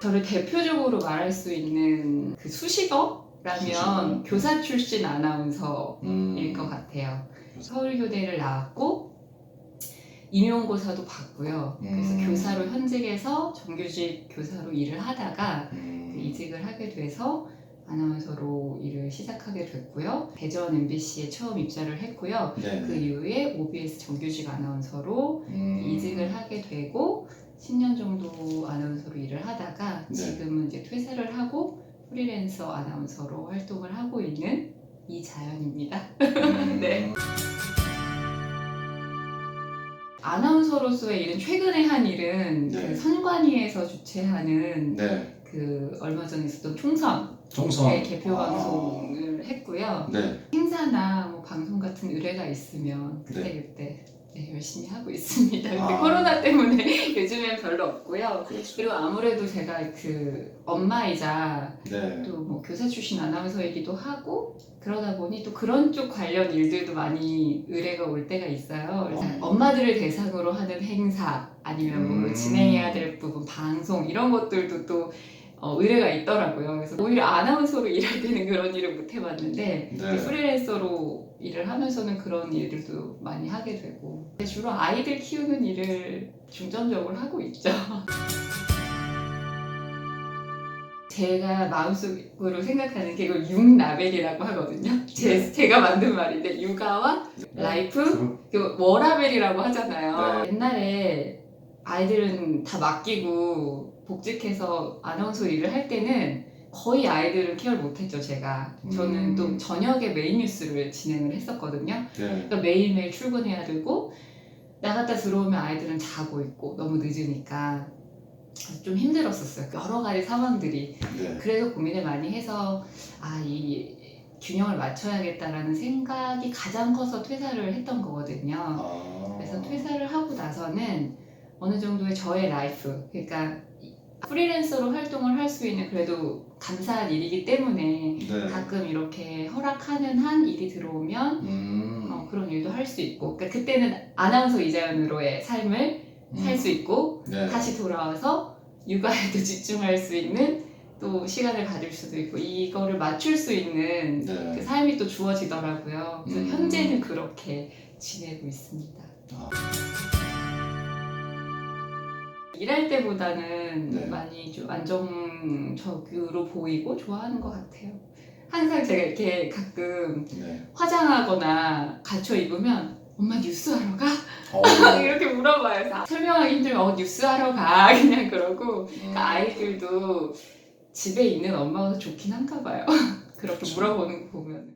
저를 대표적으로 말할 수 있는 그 수식어라면 수식어? 교사 출신 아나운서일 음. 것 같아요. 서울교대를 나왔고 임용고사도 봤고요. 그래서 음. 교사로 현직에서 정규직 교사로 일을 하다가 음. 이직을 하게 돼서 아나운서로 일을 시작하게 됐고요. 대전 MBC에 처음 입사를 했고요. 네. 그 이후에 OBS 정규직 아나운서로 음. 이직을 하게 되고 10년 정도 아나운서로 일을 하다가 네. 지금은 이제 퇴사를 하고 프리랜서 아나운서로 활동을 하고 있는 이자연입니다. 음. 네. 아나운서로서의 일은 최근에 한 일은 네. 그 선관위에서 주최하는 네. 그 얼마 전에 있었던 총선의 총선. 개표 아. 방송을 했고요. 네. 행사나 뭐 방송 같은 의뢰가 있으면 그때 네. 그때 네, 열심히 하고 있습니다. 근데 아. 코로나 때문에 요즘엔 별로 없고요. 그렇죠. 그리고 아무래도 제가 그 엄마이자 네. 또 뭐 교사 출신 아나운서이기도 하고 그러다 보니 또 그런 쪽 관련 일들도 많이 의뢰가 올 때가 있어요. 그래서 어. 엄마들을 대상으로 하는 행사 아니면 뭐 음. 진행해야 될 부분 방송 이런 것들도 또 어, 의뢰가 있더라고요. 그래서 오히려 아나운서로 일할 때는 그런 일을 못 해봤는데 네. 프리랜서로 일을 하면서는 그런 일들도 많이 하게 되고 주로 아이들 키우는 일을 중점적으로 하고 있죠. 제가 마음속으로 생각하는 게 이걸 육라벨이라고 하거든요. 제, 네. 제가 만든 말인데 육아와 라이프 그 워라벨이라고 하잖아요. 네. 옛날에 아이들은 다 맡기고 복직해서 아나운서 일을 할 때는 거의 아이들을 케어를 못했죠 제가. 저는 음. 또 저녁에 메인 뉴스를 진행을 했었거든요. 네. 그러니까 매일매일 출근해야 되고 나갔다 들어오면 아이들은 자고 있고 너무 늦으니까 좀 힘들었었어요. 여러 가지 상황들이. 네. 그래서 고민을 많이 해서 아 이 균형을 맞춰야겠다라는 생각이 가장 커서 퇴사를 했던 거거든요. 아. 그래서 퇴사를 하고 나서는 어느 정도의 저의 라이프, 그러니까 프리랜서로 활동을 할 수 있는 그래도 감사한 일이기 때문에 네. 가끔 이렇게 허락하는 한 일이 들어오면 음. 어, 그런 일도 할 수 있고 그러니까 그때는 아나운서 이자연으로의 삶을 살수 있고 네. 다시 돌아와서 육아에도 집중할 수 있는 또 시간을 가질 수도 있고 이거를 맞출 수 있는 그 네. 삶이 또 주어지더라고요. 그래서 음. 현재는 그렇게 지내고 있습니다. 아. 일할 때보다는 네. 많이 좀 안정적으로 보이고 좋아하는 것 같아요. 항상 제가 이렇게 가끔 네. 화장하거나 갖춰 입으면 엄마 뉴스 하러 가? 어. 이렇게 물어봐요. 설명하기 힘들면 어 뉴스 하러 가 그냥 그러고 음. 그러니까 아이들도 집에 있는 엄마가 좋긴 한가 봐요. 그렇게. 물어보는 거 보면.